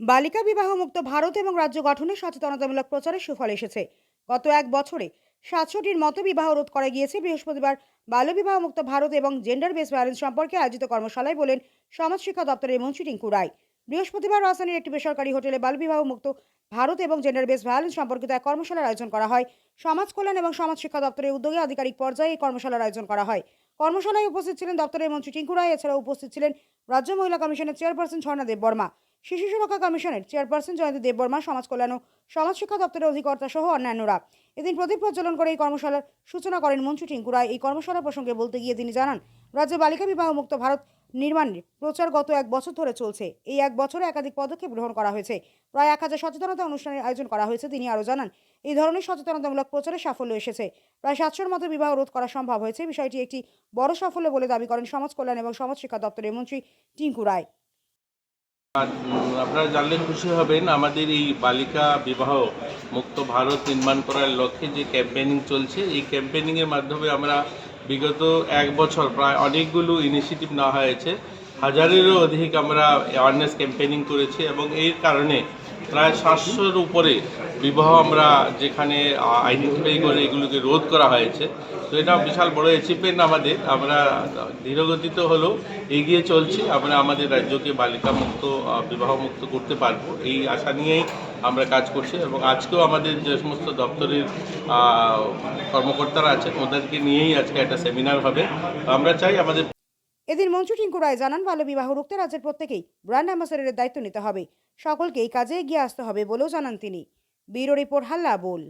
বালিকা বিবাহ মুক্ত ভারত এবং রাজ্য গঠনে সচেতনতামূলক প্রচারের সুফল এসেছে। গত এক বছরে সাতশোটির মতো বিবাহ রোধ করা গিয়েছে বৃহস্পতিবার। বাল্যবিবাহ মুক্ত ভারত এবং জেন্ডার বেস ভ্যালেন্স সম্পর্কে আয়োজিত কর্মশালায় বলেন সমাজ শিক্ষা দপ্তরের মন্ত্রী টিঙ্কু রায়। বৃহস্পতিবার রাজধানীর একটি বেসরকারি হোটেলে বাল্যবিবাহ মুক্ত ভারত এবং জেন্ডার বেস ভ্যালেন্স সম্পর্কিত এক কর্মশালার আয়োজন করা হয়। সমাজ কল্যাণ এবং সমাজ শিক্ষা দপ্তরের উদ্যোগে আধিকারিক পর্যায়ে এই কর্মশালার আয়োজন করা হয়। কর্মশালায় উপস্থিত ছিলেন দপ্তরের মন্ত্রী টিঙ্কু রায়, এছাড়াও উপস্থিত ছিলেন রাজ্য মহিলা কমিশনের চেয়ারপারসন দেব বর্মা। শিশু সুরক্ষা কমিশনের চেয়ারপারসন জয়ন্তী দেববর্মা, সমাজ কল্যাণ ও সমাজ শিক্ষা দপ্তরের অধিকর্তা সহ অন্যান্যরা। এদিন প্রদীপ প্রজ্বলন করে এই কর্মশালার সূচনা করেন মঞ্চু টিঙ্কু রায় এই কর্মশালা প্রসঙ্গে বলতে গিয়ে তিনি জানান, রাজ্যে বালিকা বিবাহ মুক্ত ভারত নির্মাণের প্রচার গত এক বছর ধরে চলছে। এই এক বছরে একাধিক পদক্ষেপ গ্রহণ করা হয়েছে। প্রায় এক হাজার সচেতনতা অনুষ্ঠানের আয়োজন করা হয়েছে, তিনি আরও জানান, এই ধরনের সচেতনতামূলক প্রচারে সাফল্য এসেছে। প্রায় সাতশোর মতো বিবাহ রোধ করা সম্ভব হয়েছে। বিষয়টি একটি বড় সাফল্য বলে দাবি করেন সমাজ কল্যাণ এবং সমাজ শিক্ষা দপ্তরের মন্ত্রী টিঙ্কু রায় আপনারা জানলে খুশি হবেন, আমাদের এই বালিকা বিবাহ মুক্ত ভারত নির্মাণ করার লক্ষ্যে যে ক্যাম্পেনিং চলছে, এই ক্যাম্পেনিংয়ের মাধ্যমে আমরা বিগত এক বছর প্রায় অনেকগুলো ইনিশিয়েটিভ নেওয়া হয়েছে। হাজারেরও অধিক আমরা অ্যাওয়ারনেস ক্যাম্পেনিং করেছি এবং এর কারণে প্রায় সাতশোর উপরে বিবাহ আমরা যেখানে আইডেন্টিফাই করে এগুলোকে রোধ করা হয়েছে। তো এটা বিশাল বড় অ্যাচিভমেন্ট আমাদের। আমরা ধীরগতিতে হলেও এগিয়ে চলছি। আমরা আমাদের রাজ্যকে বালিকা মুক্ত বিবাহ মুক্ত করতে পারব। এই আশা নিয়েই আমরা কাজ করছি এবং আজকেও আমাদের যে সমস্ত দপ্তরের কর্মকর্তারা আছেন, ওদেরকে নিয়েই আজকে একটা সেমিনার হবে। আমরা চাই আমাদের এদিন মঞ্চু টিঙ্কু রায় জানান বাল্যবিবাহ রুখতে রাজ্যের প্রত্যেকেই ব্র্যান্ড অ্যাম্বাসেডারের দায়িত্ব নিতে হবে। সকলকে এই কাজে এগিয়ে আসতে হবে বলেও জানান তিনি। ব্যুরো রিপোর্ট, হাল্লা বোল।